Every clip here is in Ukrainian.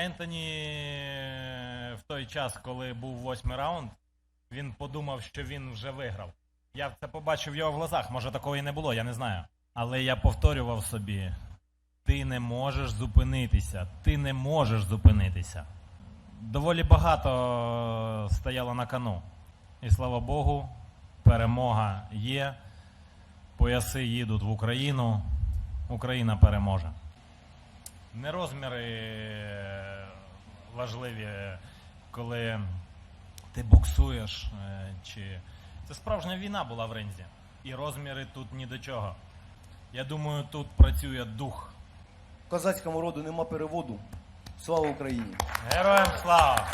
Ентоні е, в той час, коли був восьмий раунд, він подумав, що він вже виграв. Я це побачив в його глазах. Може такого і не було, я не знаю. Але я повторював собі: ти не можеш зупинитися, ти не можеш зупинитися. Доволі багато стояло на кону. І слава Богу, перемога є. Пояси їдуть в Україну. Україна переможе. Не розміри важливі, коли ти боксуєш, е, чи це справжня війна була в ринзі. І розміри тут ні до чого. Я думаю, тут працює дух. Козацькому роду нема переводу. Слава Україні! Героям слава!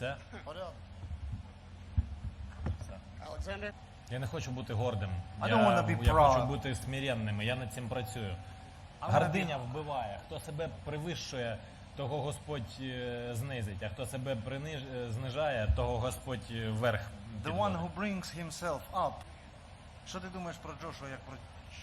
Все? Порядок. Я не хочу бути гордим. Я, я хочу бути смиренним, я над цим працюю. Гординя вбиває. Хто себе привищує, того Господь е, знизить, а хто себе приниж... е, знижає, того Господь е, вверх. The one who brings himself up. Що ти думаєш про Джошуа як про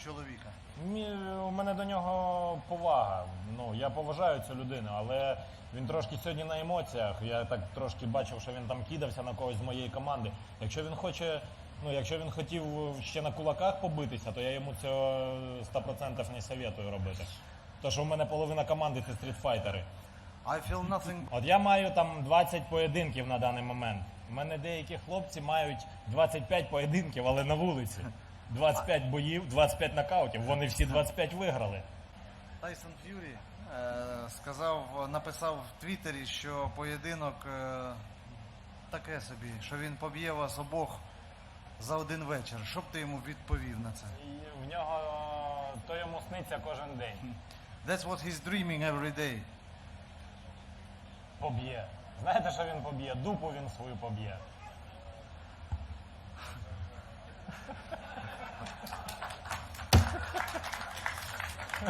чоловіка? Ні, у мене до нього повага. Ну, я поважаю цю людину, але він трошки сьогодні на емоціях. Я так трошки бачив, що він там кидався на когось з моєї команди. Якщо він хоче, ну якщо він хотів ще на кулаках побитися, то я йому цього 100% не советую робити. То що в мене половина команди це стрітфайтери. I feel nothing. От я маю там 20 поєдинків на даний момент. У мене деякі хлопці мають 25 поєдинків, але на вулиці. 25 боїв, 25 нокаутів. Вони всі 25 виграли. Тайсон Ф'юрі е, сказав, написав в Твіттері, що поєдинок е, таке собі, що він поб'є вас обох за один вечір. Що б ти йому відповів на це? І в нього то йому сниться кожен день. That's what he's dreaming every day. Поб'є. Знаєте, що він поб'є? Дупу він свою поб'є.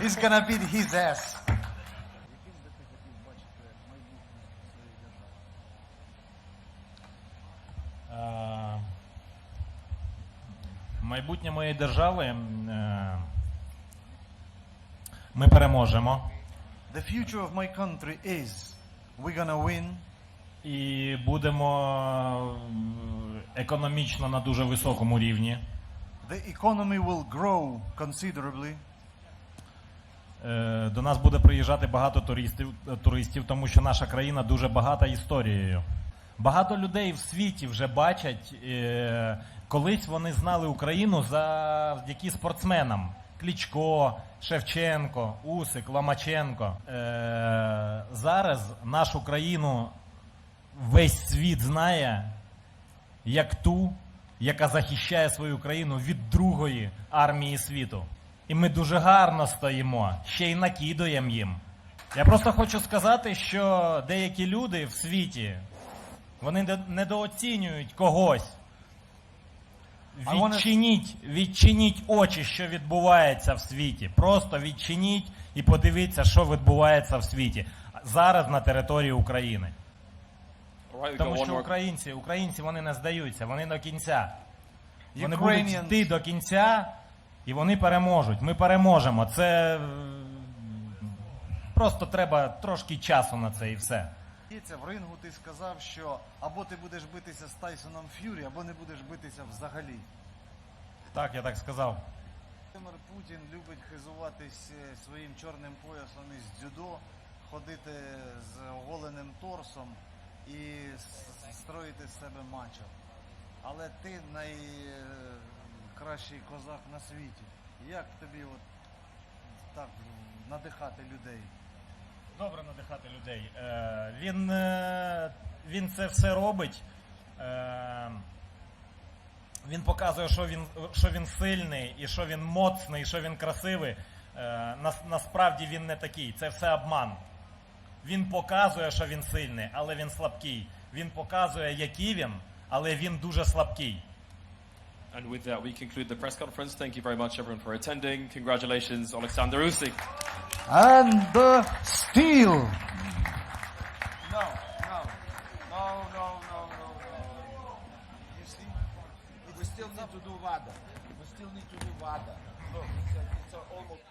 He's gonna beat his ass. Е, Майбутнє моєї держави. е, Ми переможемо. The future of my country is we're gonna win. І будемо е, економічно на дуже високому рівні. The economy will grow considerably. Е, До нас буде приїжджати багато туристів, е, туристів, тому що наша країна дуже багата історією. Багато людей в світі вже бачать, е, колись вони знали Україну завдяки спортсменам. Клічко, Шевченко, Усик, Ломаченко. Зараз нашу країну весь світ знає як ту, яка захищає свою країну від другої армії світу. І ми дуже гарно стоїмо, ще й накидуємо їм. Я просто хочу сказати, що деякі люди в світі вони недооцінюють когось. Відчиніть, відчиніть очі, що відбувається в світі. Просто відчиніть і подивіться, що відбувається в світі зараз на території України. Тому що українці, українці вони не здаються, вони до кінця. Вони будуть йти до кінця і вони переможуть. Ми переможемо. Це е, просто треба трошки часу на це і все. Дивіться, в рингу ти сказав, що або ти будеш битися з Тайсоном Ф'юрі, або не будеш битися взагалі. Так, я так сказав. Володимир Путін любить хизуватись е, своїм чорним поясом із дзюдо, ходити з оголеним торсом і строїти з себе мачо. Але ти найкращий козак на світі. Як тобі от так надихати людей? Добре надихати людей. Е, він, е, він це все робить. Е, він показує, що він, що він сильний, і що він моцний, і що він красивий. Е, нас, насправді він не такий. Це все обман. Він показує, що він сильний, але він слабкий. Він показує, який він, але він дуже слабкий. And with that, we conclude the press conference. Thank you very much, everyone, for attending. Congratulations, Alexander Usyk. And the steel. No, no, no, no, no, no, no. You see, we still need to do WADA. We still need to do WADA. Look, it's, a, it's a almost